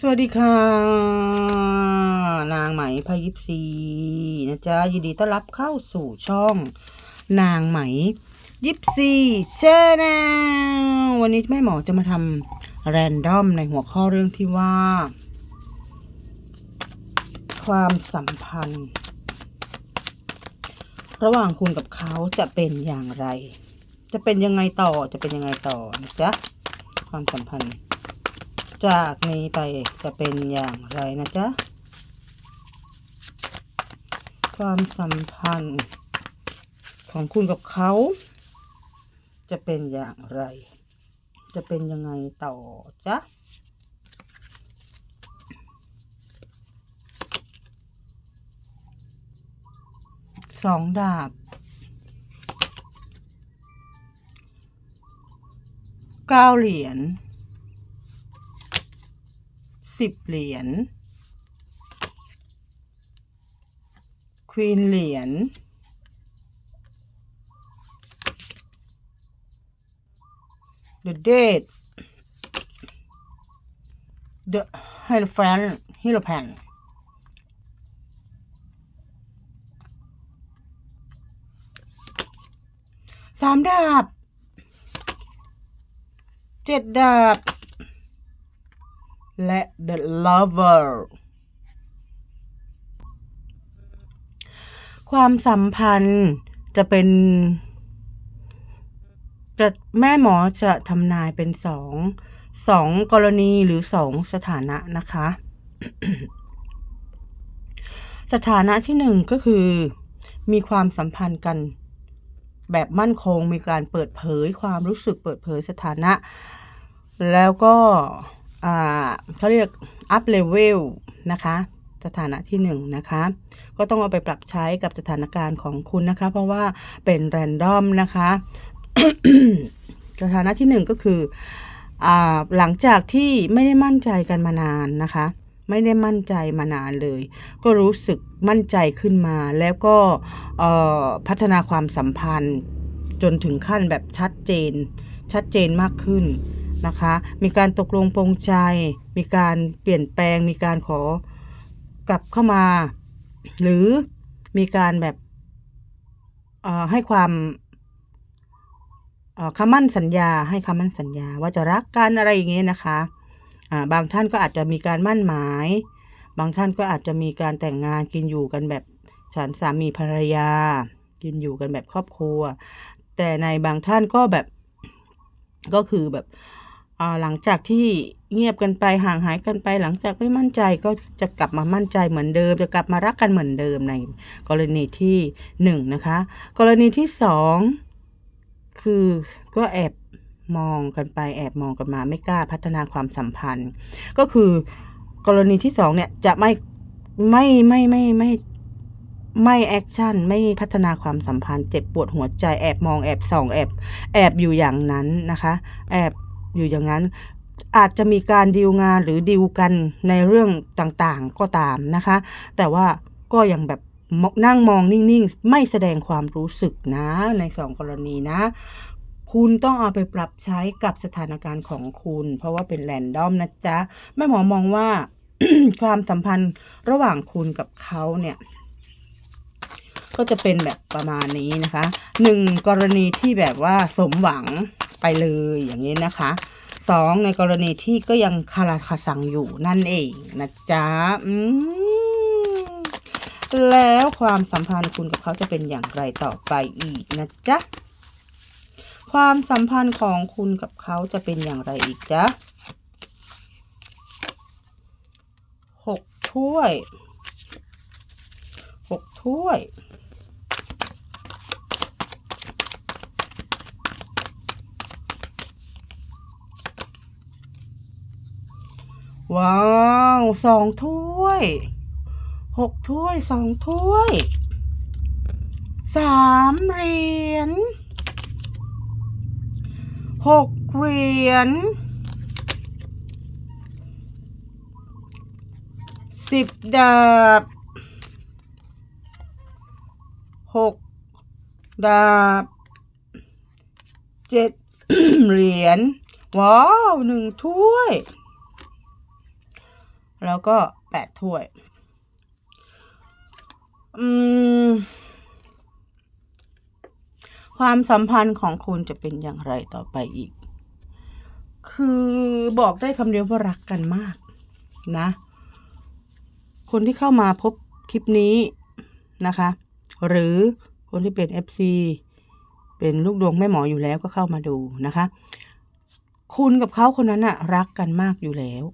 สวัสดีค่ะ นางไหมพายิปซีนะจ๊ะยินดีต้อนรับเข้าสู่ช่อง นางไหมยิปซีเชแนลวันนี้แม่หมอจะมาทำแรนดอมในหัวข้อเรื่องที่ว่า ความสัมพันธ์ ระหว่างคุณกับเขาจะเป็นอย่างไร จะเป็นยังไงต่อจะเป็นยังไงต่อนะจ๊ะความสัมพันธ์ จากนี้ไปจะเป็นอย่างไรนะจ๊ะ ความสัมพันธ์ของคุณกับเขา จะเป็นอย่างไร จะเป็นยังไงต่อจ๊ะสองดาบ เก้าเหรียญ สิบเหรียญควีนเหรียญเดอะเดทเดอะไฮโลแฟนฮิโลแพนสามดาบเจ็ดดาบ และ The Lover ความสัมพันธ์จะเป็น จะแม่หมอจะทำนายเป็นสองสองกรณีหรือสองสถานะนะคะ สถานะที่หนึ่งก็คือ มีความสัมพันธ์กัน แบบมั่นคงมีการเปิดเผยความรู้สึกเปิดเผยสถานะ แล้วก็ เขาเรียก up level นะคะสถานะที่หนึ่งนะคะ ก็ต้องเอาไปปรับใช้กับสถานการณ์ของคุณนะคะ เพราะว่าเป็นแรนดอมนะคะ สถานะที่หนึ่งก็คืออหลังจากที่ไม่ได้มั่นใจกันมานานนะคะ ไม่ได้มั่นใจมานานเลย ก็รู้สึกมั่นใจขึ้นมา แล้วก็พัฒนาความสัมพันธ์จนถึงขั้นแบบชัดเจน ชัดเจนมากขึ้น นะคะ มีการตกลงปรงใจ มีการเปลี่ยนแปลง มีการขอกลับเข้ามา หรือมีการแบบให้ความคำมั่นสัญญา ให้คำมั่นสัญญา ว่าจะรักกันอะไรอย่างเงี้ยนะคะบางท่านก็อาจจะมีการมั่นหมาย บางท่านก็อาจจะมีการแต่งงานกินอยู่กันแบบฉันสามีภรรยา กินอยู่กันแบบครอบครัว แต่ในบางท่านก็แบบก็คือแบบ หลังจากที่เงียบกันไปห่างหายกันไป หลังจากไม่มั่นใจก็จะกลับมามั่นใจเหมือนเดิม จะกลับมารักกันเหมือนเดิมในกรณีที่หนึ่งนะคะ กรณีที่สองคือก็แอบมองกันไปแอบมองกันมาไม่กล้าพัฒนาความสัมพันธ์ ก็คือกรณีที่สองเนี่ยจะไม่ไม่ไม่ไม่ไม่ไม่แอคชั่นไม่พัฒนาความสัมพันธ์เจ็บปวดหัวใจแอบมองแอบส่องแอบแอบอยู่อย่างนั้นนะคะ แอบ อยู่อย่างนั้น อาจจะมีการดีลงานหรือดีลกันในเรื่องต่างๆก็ตามนะคะ แต่ว่าก็ยังแบบมนั่งมองนิ่งๆ ไม่แสดงความรู้สึกนะในสองกรณีนะ คุณต้องเอาไปปรับใช้กับสถานการณ์ของคุณ เพราะว่าเป็นแรนดอมนะจ๊ะแม่หมอมองว่าความสัมพันธ์ระหว่างคุณกับเขาเนี่ย ก็จะเป็นแบบประมาณนี้นะคะหนึ่งกรณีที่แบบว่าสมหวัง ไปเลยอย่างนี้นะคะสองในกรณีที่ก็ยังคาราคาซังอยู่นั่นเองนะจ๊ะอืมแล้วความสัมพันธ์คุณกับเขาจะเป็นอย่างไรต่อไปอีกนะจ๊ะความสัมพันธ์ของคุณกับเขาจะเป็นอย่างไรอีกจ๊ะหกถ้วยหกถ้วย ว้าวสองถ้วยหกถ้วยสองถ้วยสามเหรียญหกเหรียญสิบดาบหกดาบเจ็ดเหรียญว้าวหนึ่งถ้วย แล้วก็แปดถ้วย อืม ความสัมพันธ์ของคุณจะเป็นอย่างไรต่อไปอีก คือบอกได้คำเดียวว่ารักกันมากนะ คนที่เข้ามาพบคลิปนี้นะคะ หรือคนที่เป็น FC เป็นลูกดวงแม่หมออยู่แล้วก็เข้ามาดูนะคะ คุณกับเขาคนนั้นอะรักกันมากอยู่แล้ว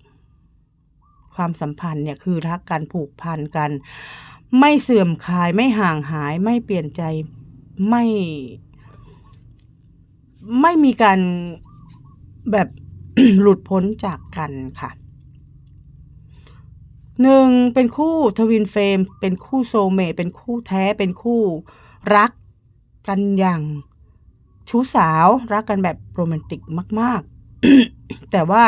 ความสัมพันธ์เนี่ยคือรักกันผูกพันกัน ไม่เสื่อมคลายไม่ห่างหายไม่เปลี่ยนใจไม่ ไม่มีการแบบหลุดพ้นจากกันค่ะหนึ่งเป็นคู่ทวินเฟรมเป็นคู่โซเมตเป็นคู่แท้เป็นคู่รักกันอย่างชู้สาวรักกันแบบโรแมนติกมาก ๆ แต่ว่า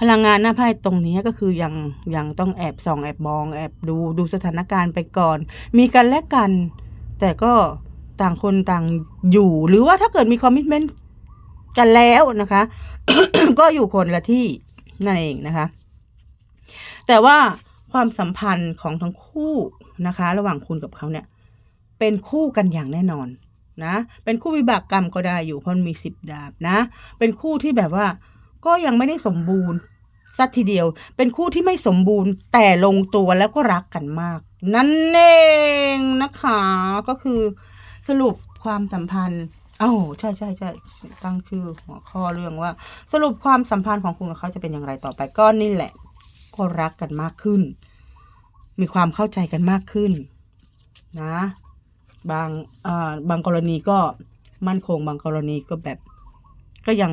พลังงานหน้าไพ่ตรงนี้ก็คือยังยังต้องแอบส่องแอบมอง แอบดูดูสถานการณ์ไปก่อน มีกันและกัน แต่ก็ต่างคนต่างอยู่ หรือว่าถ้าเกิดมีคอมมิชเมนต์กันแล้วนะคะ ก็อยู่คนละที่นั่นเองนะคะ แต่ว่าความสัมพันธ์ของทั้งคู่นะคะ ระหว่างคุณกับเขาเนี่ย เป็นคู่กันอย่างแน่นอนนะ เป็นคู่วิบากกรรมก็ได้อยู่เพราะมีสิบดาบนะ เป็นคู่ที่แบบว่า ก็ยังไม่ได้สมบูรณ์สักทีเดียว เป็นคู่ที่ไม่สมบูรณ์แต่ลงตัวแล้วก็รักกันมาก นั่นเองนะคะก็คือสรุปความสัมพันธ์เอ้าใช่ใช่ใช่ตั้งชื่อหัวข้อเรื่องว่า สรุปความสัมพันธ์ของคุณกับเขาจะเป็นอย่างไรต่อไปก็นี่แหละ ก็รักกันมากขึ้น มีความเข้าใจกันมากขึ้น นะ บางอ่าบางกรณีก็มั่นคง บางกรณีก็แบบ ก็ยัง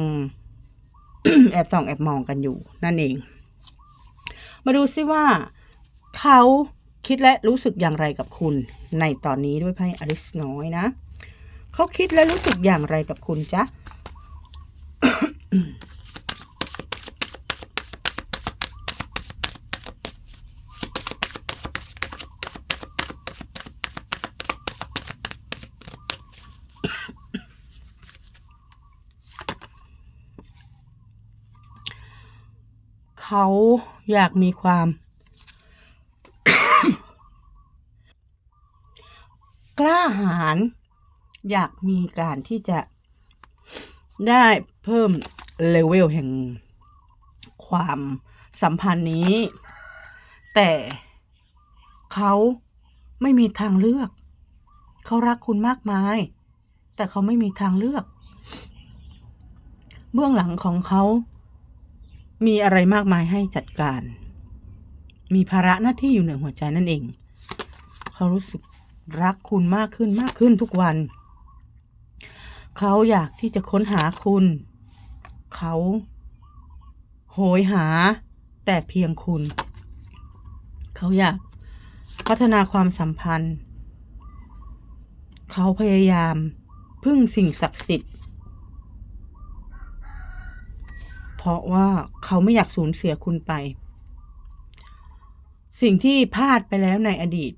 แอบส่องแอบมองกันอยู่นั่นเอง มาดูซิว่าเขาคิดและรู้สึกอย่างไรกับคุณ ในตอนนี้ด้วยไพ่อลิสน้อยนะ เขาคิดและรู้สึกอย่างไรกับคุณจ๊ะ เขาอยากมีความ กล้าหาญอยากมีการที่จะได้เพิ่มเลเวลแห่งความสัมพันธ์นี้ แต่เขาไม่มีทางเลือก เขารักคุณมากมาย แต่เขาไม่มีทางเลือก เบื้องหลังของเขา มีอะไรมากมายให้จัดการ มีภาระหน้าที่อยู่เหนือหัวใจนั่นเอง เขารู้สึกรักคุณมากขึ้นมากขึ้นทุกวัน เขาอยากที่จะค้นหาคุณ เขาโหยหาแต่เพียงคุณ เขาอยากพัฒนาความสัมพันธ์ เขาพยายามพึ่งสิ่งศักดิ์สิทธิ์ เพราะว่าเขาไม่อยากสูญเสียคุณไป สิ่งที่พลาดไปแล้วในอดีต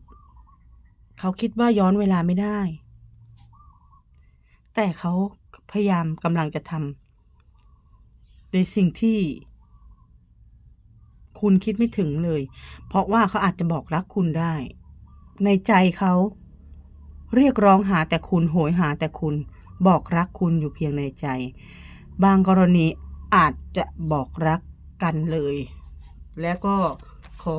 เขาคิดว่าย้อนเวลาไม่ได้ แต่เขาพยายามกำลังจะทำในสิ่งที่ คุณคิดไม่ถึงเลย เพราะว่าเขาอาจจะบอกรักคุณได้ ในใจเขาเรียกร้องหาแต่คุณโหยหาแต่คุณบอกรักคุณอยู่เพียงในใจ บางกรณี อาจจะบอกรักกันเลย แล้วก็ขอ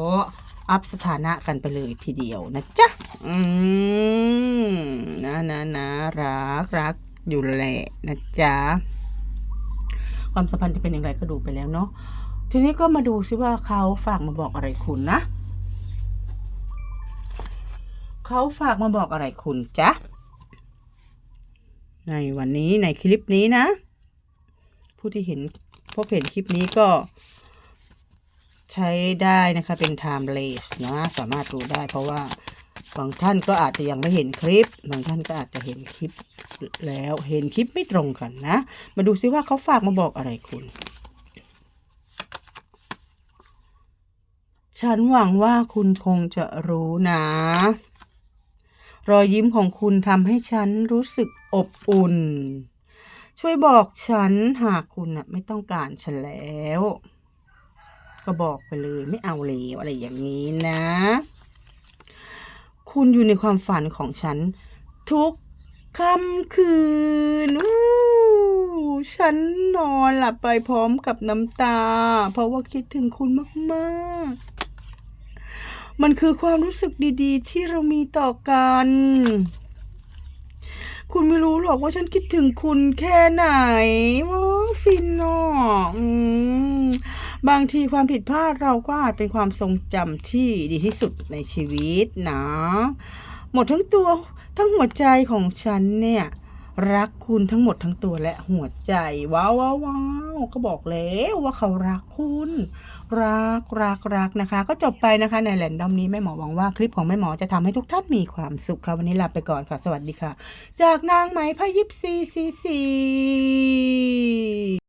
อัพสถานะกันไปเลยทีเดียวนะจ๊ะ อืมนะนะนะรักรักอยู่แหละนะจ๊ะ ความสัมพันธ์จะเป็นอย่างไรก็ดูไปแล้วเนาะ ทีนี้ก็มาดูซิว่าเขาฝากมาบอกอะไรคุณนะ เขาฝากมาบอกอะไรคุณจ๊ะ ในวันนี้ในคลิปนี้นะ ผู้ที่เห็นพบเห็นคลิปนี้ก็ ใช้ได้นะคะเป็น timeless นะสามารถดูได้ เพราะว่าบางท่านก็อาจจะยังไม่เห็นคลิป บางท่านก็อาจจะเห็นคลิปแล้วเห็นคลิปไม่ตรงกันนะ มาดูซิว่าเขาฝากมาบอกอะไรคุณ ฉันหวังว่าคุณคงจะรู้นะ รอยยิ้มของคุณทำให้ฉันรู้สึกอบอุ่น ช่วยบอกฉันหากคุณน่ะไม่ต้องการฉันแล้ว ก็บอกไปเลยไม่เอาแล้วอะไรอย่างนี้นะ คุณอยู่ในความฝันของฉัน ทุกค่ำคืนฉันนอนหลับไปพร้อมกับน้ำตา เพราะว่าคิดถึงคุณมากๆ มันคือความรู้สึกดีๆ ที่เรามีต่อกัน คุณไม่รู้หรอกว่าฉันคิดถึงคุณแค่ไหนว้าฟินเนาะบางทีความผิดพลาดเราก็อาจเป็นความทรงจำที่ดีที่สุดในชีวิตนะ หมดทั้งตัวทั้งหัวใจของฉันเนี่ย รักคุณทั้งหมดทั้งตัวและหัวใจ ว้าวว้าววาวก็บอกแล้วว่าเขารักคุณ รักรักรักนะคะ ก็จบไปนะคะในแรนดอมนี้แม่หมอหวังว่าคลิปของแม่หมอจะทำให้ทุกท่านมีความสุขค่ะวันนี้ลาไปก่อนค่ะ สวัสดีค่ะ จากนางไหมพยิบซีซีซี